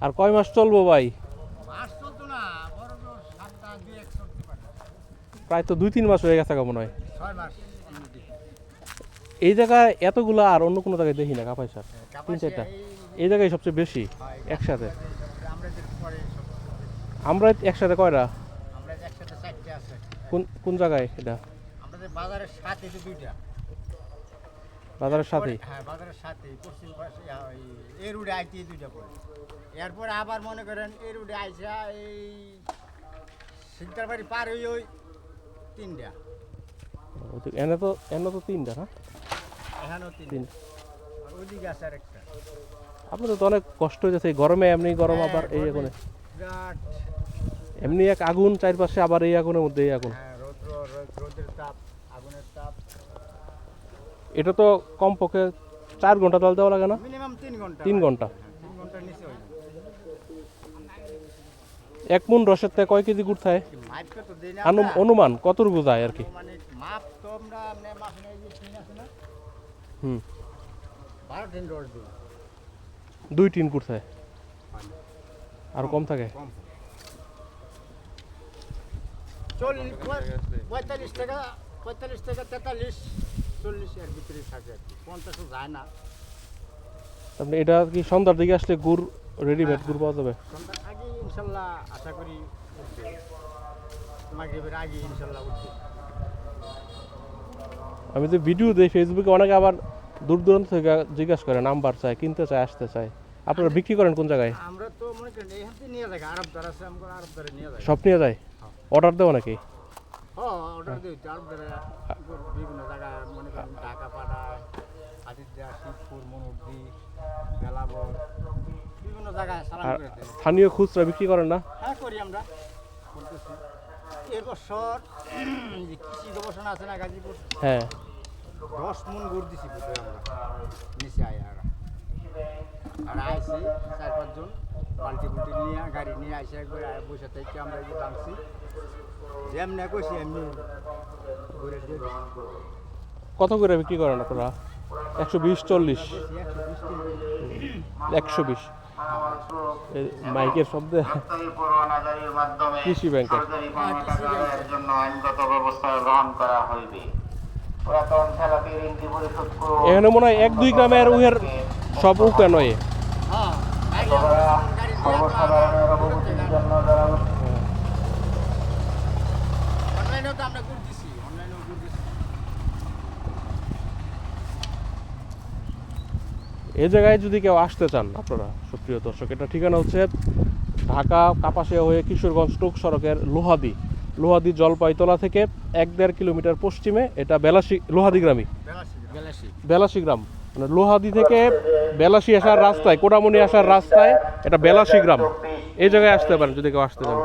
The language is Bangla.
আর কয় মাস চলবো ভাই? প্রায় তো দুই তিন মাস হয়ে গেছে মনে হয়। এই জায়গায় এতগুলা আর অন্য কোনো জায়গায় দেখি না কাপাই শাক তিন চারটা। এই- জায়গায় সবচেয়ে বেশি একসাথে? আমরা একসাথে কয়টা? কোন কোন জায়গায় এটা? আমাদের বাজারের সাথে দুইটা। বাজারের সাথেই? হ্যাঁ বাজারের সাথে পশ্চিম পাশে এই রুটে আইতে দুইটা পড়ে। এরপরে আবার মনে করেন এই রুটে আইসা এই সিকদার বাড়ি পার হই ওই তিনটা। এনে তো এনে তো তিনটা না? এখানেও আর ওইদিকে আছে আরেকটা। আপনাদের তো অনেক কষ্ট হয়ে যাচ্ছে গরমে এমনি গরম আবার এই হ্যাঁ, আগুনে। বিরাট এমনি এক আগুন চারপাশে আবার এই আগুনের মধ্যে এই আগুন। হ্যাঁ রৌদ্র রোদ- রোদের তাপ আগুনের তাপ এটা তো কমপক্ষে চার ঘণ্টা জল দেওয়া লাগে না? তিন ঘণ্টা। এক মন রসের থেকে কয় কেজি গুড় থাকে? তো। অনুমান কতটুকু যায় আর কি? তো হুম। দিই। তিন গুড় থাকে? আর কম থাকে? চল্লিশ পঁয়তাল্লিশ টাকা পঁয়তাল্লিশ টাকা তেতাল্লিশ। চল্লিশ এর ভিতরে থাকে আর কি। পঞ্চাশও যায় না। আপনি এটা কি সন্ধ্যার দিকে আসলে গুড় রেডিমেড গুড় পাওয়া যাবে? সন্ধ্যার আগে ইনশাল্লাহ আশা করি উঠবে। মাগরিবের আগে ইনশাল্লাহ উঠবে। আমি যে ভিডিও দিই ফেসবুকে অনেকে আবার দূর দূরান্ত থেকে জিজ্ঞাসা করে নাম্বার চায় কিনতে চায় আসতে চায় আপনারা বিক্রি করেন কোন জায়গায়? আমরা তো মনে করেন এখান থেকে নিয়ে যাই আরব দ্বার আছে আমরা আরব দ্বারে নিয়ে যাই। সব নিয়ে যায় অর্ডার দেওয়া নাকি? বিভিন্ন জায়গায় মনে করেন ঢাকা পাড়ায় আদিত্যা শিবপুর বেলাবর বিভিন্ন জায়গায় স্থানীয় খুচরা বিক্রি করেন না? হ্যাঁ করি আমরা করতেছি এবছর যে কৃষি গবেষণা আছে না গাজীপুর? হ্যাঁ। দশ মন গুড় দিছি বুঝে আমরা নিচে আয় আর আর আইসি চার পাঁচজন বুলটি নিয়ে গাড়ি নিয়ে আইসি একবার বসে থেকে আমরা এই যে যেমনি কইছি এমনি ঘুরে দিয়ে দিছি। কত করে বিক্রি করেন আপনারা? একশো বিশ চল্লিশ? একশো বিশ। মাইকের শব্দে কৃষি ব্যাংকের। এখানে মনে হয় এক দুই গ্রামের উহের সব উকে নয় হ্যাঁ গাড়ি তোমরা গাড়ি সর্বসাধারণের অবগতির জন্য জানানো অনলাইনেও তো আমরা গুড় দিছি অনলাইনেও গুড় দিছি এই জায়গায় যদি কেউ আসতে চান আপনারা, সুপ্রিয় দর্শক, এটা ঠিকানা হচ্ছে ঢাকা কাপাসিয়া হয়ে কিশোরগঞ্জ টোক সড়কের লোহাদি লোহাদি জলপাইতলা থেকে এক দেড় কিলোমিটার পশ্চিমে, এটা বেলাসি লোহাদি গ্রামই? বেলাসি গ্রাম। মানে লোহাদি থেকে বেলাসি আসার রাস্তায় কোটামণি আসার রাস্তায়, এটা বেলাসি গ্রাম। এই জায়গায় আসতে পারেন যদি কেউ আসতে চান।